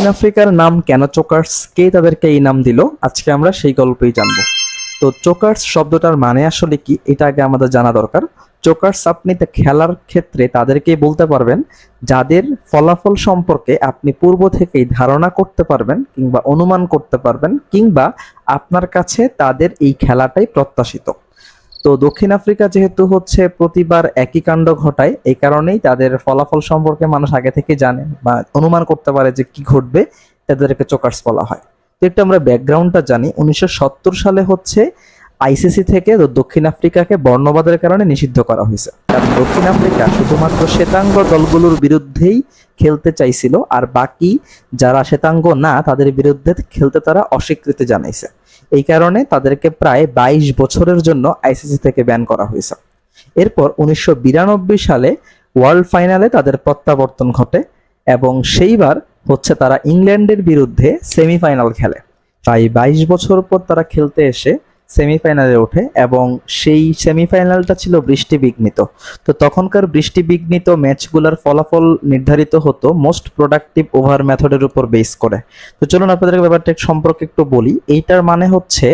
দক্ষিণ আফ্রিকার নাম কেন চোকার্স? কে তাদেরকে এই নাম দিল? আজকে আমরা সেই গল্পই জানব। তো চোকার্স শব্দটার মানে আসলে কি? এটা আগে আমাদের জানা দরকার। চোকার্স আপনি খেলার ক্ষেত্রে তাদেরকেই বলতে পারবেন, যাদের ফলাফল সম্পর্কে আপনি পূর্ব থেকেই ধারণা করতে পারবেন কিংবা অনুমান করতে পারবেন, কিংবা আপনার কাছে তাদের এই খেলাটাই প্রত্যাশিত। তো দক্ষিণ আফ্রিকা যেহেতু হচ্ছে প্রতিবার একই কাণ্ড ঘটায়, এই কারণেই তাদের ফলাফল সম্পর্কে মানুষ আগে থেকে জানে বা অনুমান করতে পারে যে কি ঘটবে, তাদেরকে চোকার্স বলা হয়। তো একটু আমরা ব্যাকগ্রাউন্ডটা জানি। উনিশশো সত্তর সালে হচ্ছে আইসিসি থেকে দক্ষিণ আফ্রিকাকে বর্ণবাদের কারণে নিষিদ্ধ করা হয়েছে। কারণ দক্ষিণ আফ্রিকা শুধুমাত্র শ্বেতাঙ্গ দলগুলোর বিরুদ্ধেই খেলতে চাইছিল, আর বাকি যারা শ্বেতাঙ্গ না, তাদের বিরুদ্ধে খেলতে তারা অস্বীকৃতি জানাইছে। এই কারণে তাদেরকে প্রায় বাইশ বছরের জন্য আইসিসি থেকে ব্যান করা হয়েছে। এরপর উনিশশো বিরানব্বই সালে ওয়ার্ল্ড ফাইনালে তাদের প্রত্যাবর্তন ঘটে, এবং সেইবার হচ্ছে তারা ইংল্যান্ডের বিরুদ্ধে সেমিফাইনাল খেলে। তাই বাইশ বছর পর তারা খেলতে এসে সেমিফাইনালে ওঠে এবং সেই সেমিফাইনালটা ছিল বৃষ্টি বিঘ্নিত তো তখনকার বৃষ্টি বিঘ্নিত ম্যাচগুলোর ফলাফল নির্ধারিত হতো মোস্ট প্রোডাক্টিভ ওভার মেথডের উপর বেস করে। তো চলুন আপনাদের ব্যাপারটা সম্পর্কে একটু বলি। এইটার মানে হচ্ছে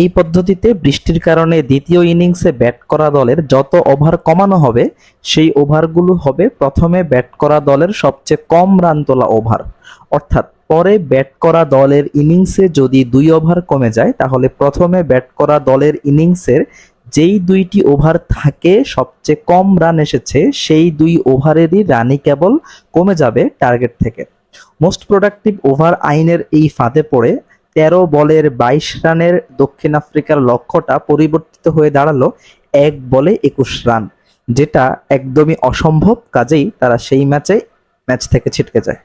এই পদ্ধতিতে বৃষ্টির কারণে দ্বিতীয় ইনিংসে ব্যাট করা দলের যত ওভার কমানো হবে, সেই ওভারগুলো হবে প্রথমে ব্যাট করা দলের সবচেয়ে কম রান তোলা ওভার অর্থাৎ পরে ব্যাট করা দলের ইনিংসে যদি দুই ওভার কমে যায়, তাহলে প্রথমে ব্যাট করা দলের ইনিংসের যেই দুইটি ওভার থাকে, সবচেয়ে কম রান এসেছে, সেই দুই ওভারেরই রানই কেবল কমে যাবে টার্গেট থেকে। মোস্ট প্রোডাক্টিভ ওভার আইনের এই ফাঁদে পড়ে তেরো বলের বাইশ রানের দক্ষিণ আফ্রিকার লক্ষ্যটা পরিবর্তিত হয়ে দাঁড়াল এক বলে একুশ রান, যেটা একদমই অসম্ভব, কাজেই তারা সেই ম্যাচে ম্যাচ থেকে ছিটকে যায়।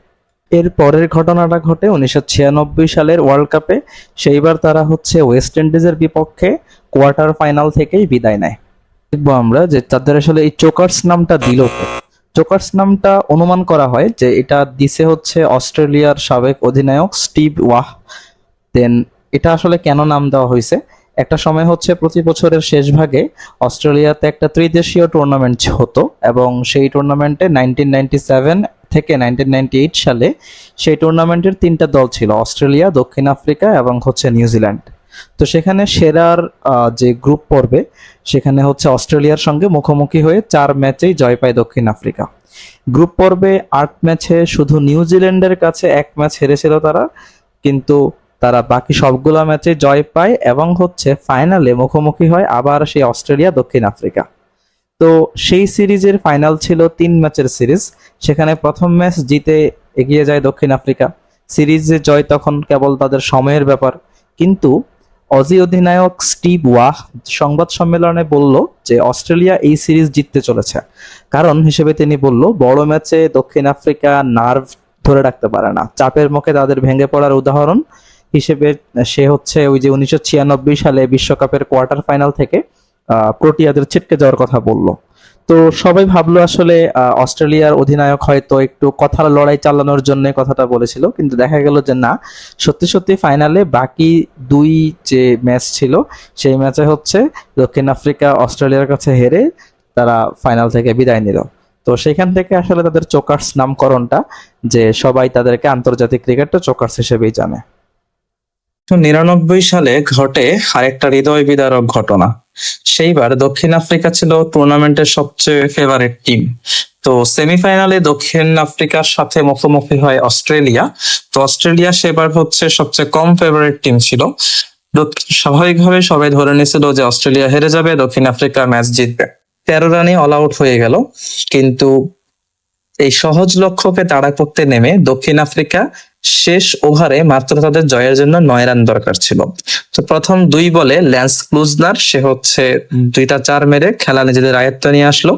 এর পরের ঘটনাটা ঘটে উনিশশো ছিয়ানব্বই সালের ওয়ার্ল্ড কাপে সেইবার তারা হচ্ছে ওয়েস্ট ইন্ডিজের বিপক্ষে কোয়ার্টার ফাইনাল থেকেই বিদায় নেয়। দেখব আমরা যে তাদের আসলে এই চোকার্স নামটা দিল? চোকার্স নামটা অনুমান করা হয় যে এটা দিছে হচ্ছে অস্ট্রেলিয়ার সাবেক অধিনায়ক স্টিভ ওয়াহ। দেন এটা আসলে কেন নাম দেওয়া হয়েছে? একটা সময় হচ্ছে প্রতি বছরের শেষ ভাগে অস্ট্রেলিয়াতে একটা ত্রিদেশীয় টুর্নামেন্ট হতো এবং সেই টুর্নামেন্টে নাইনটিন থেকে নাইনটিন সালে সেই টুর্নামেন্টের তিনটা দল ছিল, অস্ট্রেলিয়া, দক্ষিণ আফ্রিকা এবং হচ্ছে নিউজিল্যান্ড তো সেখানে সেরার যে গ্রুপ পর্বে সেখানে হচ্ছে অস্ট্রেলিয়ার সঙ্গে মুখোমুখি হয়ে চার ম্যাচেই জয় পায় দক্ষিণ আফ্রিকা। গ্রুপ পর্বে আট ম্যাচে শুধু নিউজিল্যান্ডের কাছে এক ম্যাচ হেরেছিল তারা, কিন্তু তারা বাকি সবগুলো ম্যাচে জয় পায় এবং হচ্ছে ফাইনালে মুখোমুখি হয় আবার সেই অস্ট্রেলিয়া, দক্ষিণ আফ্রিকা। তো সেই সিরিজের ফাইনাল ছিল তিন ম্যাচের সিরিজ। সেখানে প্রথম ম্যাচ জিতে এগিয়ে যায় দক্ষিণ আফ্রিকা। সিরিজে জয় তখন কেবল তাদের সময়ের ব্যাপার। কিন্তু অজি অধিনায়ক স্টিভ ওয়াহ সংবাদ সম্মেলনে বলল যে অস্ট্রেলিয়া এই সিরিজ জিততে চলেছে। কারণ হিসেবে তিনি বলল, বড় ম্যাচে দক্ষিণ আফ্রিকা নার্ভ ধরে রাখতে পারে না। চাপের মুখে তাদের ভেঙে পড়ার উদাহরণ হিসেবে সে হচ্ছে ওই যে উনিশশো ছিয়ানব্বই সালে বিশ্বকাপের কোয়ার্টার ফাইনাল থেকে প্রোটিয়াদের ছিটকে যাওয়ার কথা বলল। তো সবাই ভাবলো আসলে অস্ট্রেলিয়ার অধিনায়ক হয়তো একটু কথার লড়াই চালানোর জন্য কথাটা বলেছিল, কিন্তু দেখা গেল যে না, সত্যি সত্যি ফাইনালে বাকি দুই যে ম্যাচ ছিল, সেই ম্যাচে হচ্ছে দক্ষিণ আফ্রিকা, অস্ট্রেলিয়ার কাছে হেরে তারা ফাইনাল থেকে বিদায় নিল। তো সেখান থেকে আসলে তাদের চোকার্স নামকরণটা, যে সবাই তাদেরকে আন্তর্জাতিক ক্রিকেটটা চোকার্স হিসেবেই জানে। নিরানব্বই সালে ঘটে আরেকটা হৃদয় বিদারক ঘটনা। সেইবার দক্ষিণ আফ্রিকা ছিল টুর্নামেন্টের সবচেয়ে ফেভারিট টিম তো সেমিফাইনালে দক্ষিণ আফ্রিকার সাথে মুখোমুখি হয় অস্ট্রেলিয়া। তো অস্ট্রেলিয়া সেবার হচ্ছে সবচেয়ে কম ফেভারিট টিম ছিল। স্বাভাবিকভাবে সবাই ধরে নিয়েছিল যে অস্ট্রেলিয়া হেরে যাবে, দক্ষিণ আফ্রিকা ম্যাচ জিতবে। তেরো রানে অল আউট হয়ে গেল। কিন্তু এই সহজ লক্ষ্যকে তাড়া করতে নেমে দক্ষিণ আফ্রিকা শেষ ওভারে মাত্র তাদের জয়ের জন্য নয় রান দরকার ছিল। তো প্রথম দুই বলে ল্যান্স ক্লুজনার, সে হচ্ছে দুইটা চার মেরে খেলা নিজেদের আয়ত্ত নিয়ে আসলো।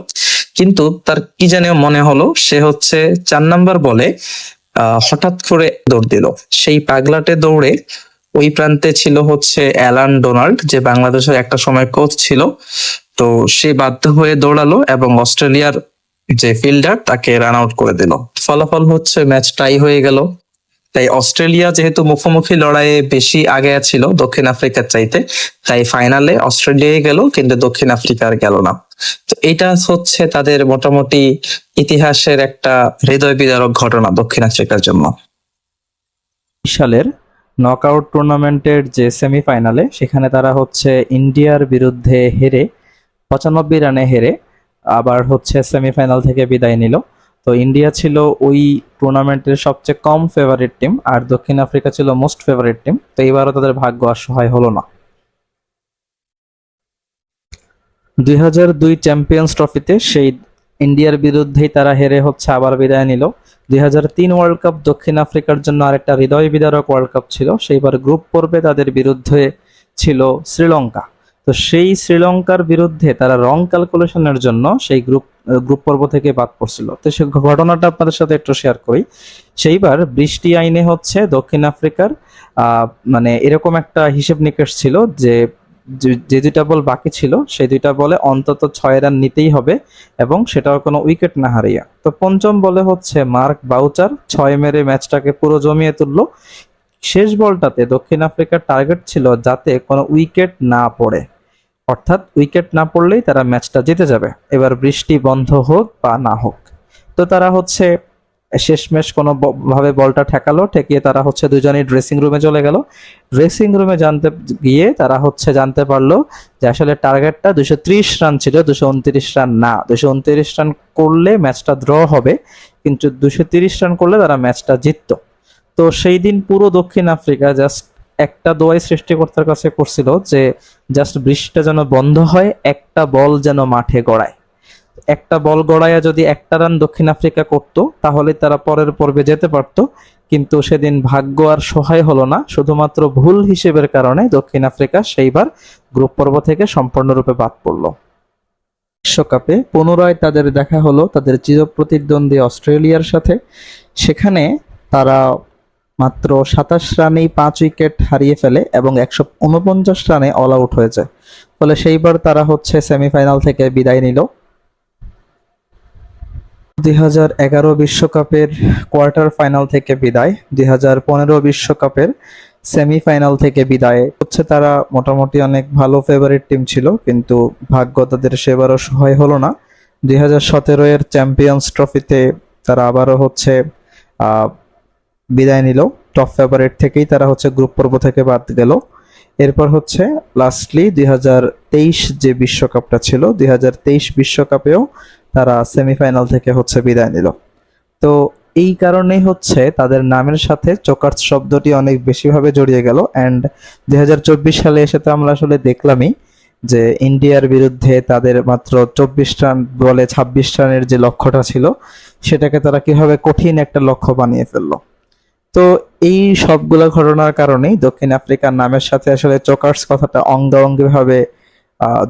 কিন্তু তার কি জানি মনে হলো, সে হচ্ছে চার নাম্বার বলে হঠাৎ করে দৌড় দিল। সেই পাগলাটে দৌড়ে ওই প্রান্তে ছিল হচ্ছে অ্যালান ডোনাল্ড, যে বাংলাদেশের একটা সময় কোচ ছিল। তো সে বাধ্য হয়ে দৌড়ালো এবং অস্ট্রেলিয়ার যে ফিল্ডার তাকে রান আউট করে দিল। ফলাফল হচ্ছে ম্যাচ টাই হয়ে গেল। তাই অস্ট্রেলিয়া যেহেতু মুখোমুখি লড়াইয়ে বেশি আগে ছিল দক্ষিণ আফ্রিকার চাইতে, তাই ফাইনালে অস্ট্রেলিয়ায় গেল, কিন্তু দক্ষিণ আফ্রিকা আর গেল না। তো এটা হচ্ছে তাদের মোটামুটি ইতিহাসের একটা হৃদয় বিদারক ঘটনা দক্ষিণ আফ্রিকার জন্য। সালের নকআউট টুর্নামেন্টের যে সেমিফাইনালে সেখানে তারা হচ্ছে ইন্ডিয়ার বিরুদ্ধে হেরে, পঁচানব্বই রানে হেরে আবার হচ্ছে সেমিফাইনাল থেকে বিদায় নিল। তো ইন্ডিয়া ছিল ওই টুর্নামেন্টের সবচেয়ে কম ফেভারিট টিম আর দক্ষিণ আফ্রিকা ছিল মোস্ট ফেভারিট টিম তো এবারও তাদের ভাগ্য অসহায় হলো না। দুই হাজার দুই চ্যাম্পিয়ন্স ট্রফিতে সেই ইন্ডিয়ার বিরুদ্ধেই তারা হেরে হচ্ছে আবার বিদায় নিল। দুই হাজার তিন ওয়ার্ল্ড কাপ দক্ষিণ আফ্রিকার জন্য আরেকটা হৃদয় বিদারক ওয়ার্ল্ড কাপ ছিল। সেইবার গ্রুপ পর্বে তাদের বিরুদ্ধে ছিল শ্রীলঙ্কা। তো সেই শ্রীলঙ্কার বিরুদ্ধে তারা রং ক্যালকুলেশনের জন্য সেই গ্রুপ গ্রুপ পর্ব থেকে বাদ পড়ছিল। তো সে ঘটনাটা আপনাদের সাথে একটু শেয়ার করি। সেইবার বৃষ্টি আইনে হচ্ছে দক্ষিণ আফ্রিকার মানে এরকম একটা হিসেব নিকেশ ছিল যে, যে- দুইটা বল বাকি ছিল, সেই দুইটা বলে অন্তত ছয় রান নিতেই হবে এবং সেটাও কোনো উইকেট না হারিয়ে তো পঞ্চম বলে হচ্ছে মার্ক বাউচার, ছয় মেরে ম্যাচটাকে পুরো জমিয়ে তুললো। শেষ বলটাতে দক্ষিণ আফ্রিকার টার্গেট ছিল যাতে কোনো উইকেট না পড়ে। অর্থাৎ উইকেট না পড়লেই তারা ম্যাচটা জিতে যাবে। এবার বৃষ্টি বন্ধ হোক বা না হোক। তো তারা হচ্ছে শেষমেশ কোনো ভাবে বলটা ঠেকালো, ঠেকিয়ে তারা হচ্ছে দুজনেই ড্রেসিং রুমে চলে গেল। ড্রেসিং রুমে জানতে গিয়ে তারা হচ্ছে জানতে পারল যে আসলে টার্গেটটা দুশো ত্রিশ রান ছিল, দুশো উনত্রিশ রান না। দুশো উনত্রিশ রান করলে ম্যাচটা ড্র হবে, কিন্তু দুশো তিরিশ রান করলে তারা ম্যাচটা জিততো। তো সেই দিন পুরো দক্ষিণ আফ্রিকা জাস্ট একটা দোয়াই সৃষ্টিকর্তার কাছে করছিল যে জাস্ট বৃষ্টিটা যেন বন্ধ হয়, একটা বল যেন মাঠে গড়ায়। একটা বল গড়াইয়া যদি একটা রান দক্ষিণ আফ্রিকা করত, তাহলে তারা পরের পর্বে যেতে পারত, কিন্তু সেদিন ভাগ্য আর সহায় হলো না। শুধুমাত্র ভুল হিসেবের কারণে দক্ষিণ আফ্রিকা সেইবার গ্রুপ পর্ব থেকে সম্পূর্ণরূপে বাদ পড়ল। বিশ্বকাপে পুনরায় তাদের দেখা হলো তাদের চিরপ্রতিদ্বন্দ্বী অস্ট্রেলিয়ার সাথে। সেখানে তারা মাত্র সাতাশ রানেই পাঁচ উইকেট হারিয়ে ফেলে এবং একশো উনপঞ্চাশ রানে অল আউট হয়ে যায় ফলে সেইবার তারা হচ্ছে সেমিফাইনাল থেকে বিদায় নিল। দুই হাজার এগারো বিশ্বকাপের কোয়ার্টার ফাইনাল থেকে বিদায়, দুই হাজার পনেরো বিশ্বকাপের সেমিফাইনাল থেকে বিদায়। হচ্ছে তারা মোটামুটি অনেক ভালো ফেভারিট টিম ছিল, কিন্তু ভাগ্য তাদের সেবারও সহায় হলো না। দুই হাজার সতেরো এর চ্যাম্পিয়ন্স ট্রফিতে তারা আবারও হচ্ছে বিদায় নিল। টপ ফেভারিট থেকেই তারা হচ্ছে গ্রুপ পর্ব থেকে বাদ গেল। এরপর হচ্ছে লাস্টলি দুই হাজার তেইশ যে বিশ্বকাপটা ছিল, দুই বিশ্বকাপেও তারা সেমিফাইনাল থেকে হচ্ছে বিদায় নিল। তো এই কারণেই হচ্ছে তাদের নামের সাথে চোকার্স শব্দটি অনেক বেশিভাবে জড়িয়ে গেল। অ্যান্ড দুই হাজার চব্বিশ সালে এসে তো আমরা আসলে দেখলামই যে ইন্ডিয়ার বিরুদ্ধে তাদের মাত্র চব্বিশ রান বলে ছাব্বিশ রানের যে লক্ষ্যটা ছিল, সেটাকে তারা কীভাবে কঠিন একটা লক্ষ্য বানিয়ে ফেলল। তো এই সবগুলো ঘটনার কারণেই দক্ষিণ আফ্রিকার নামের সাথে আসলে চোকার্স কথাটা অঙ্গাঙ্গি ভাবে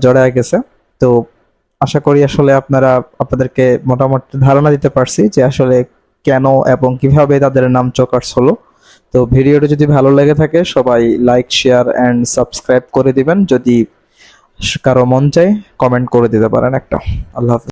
জড়ায় গেছে। তো আশা করি আসলে আপনারা, আপনাদেরকে মোটামুটি ধারণা দিতে পারছি যে আসলে কেন এবং কীভাবে তাদের নাম চোকার্স হলো। তো ভিডিওটি যদি ভালো লেগে থাকে, সবাই লাইক, শেয়ার অ্যান্ড সাবস্ক্রাইব করে দিবেন। যদি কারও মন চাই কমেন্ট করে দিতে পারেন একটা। আল্লাহ হাফেজ।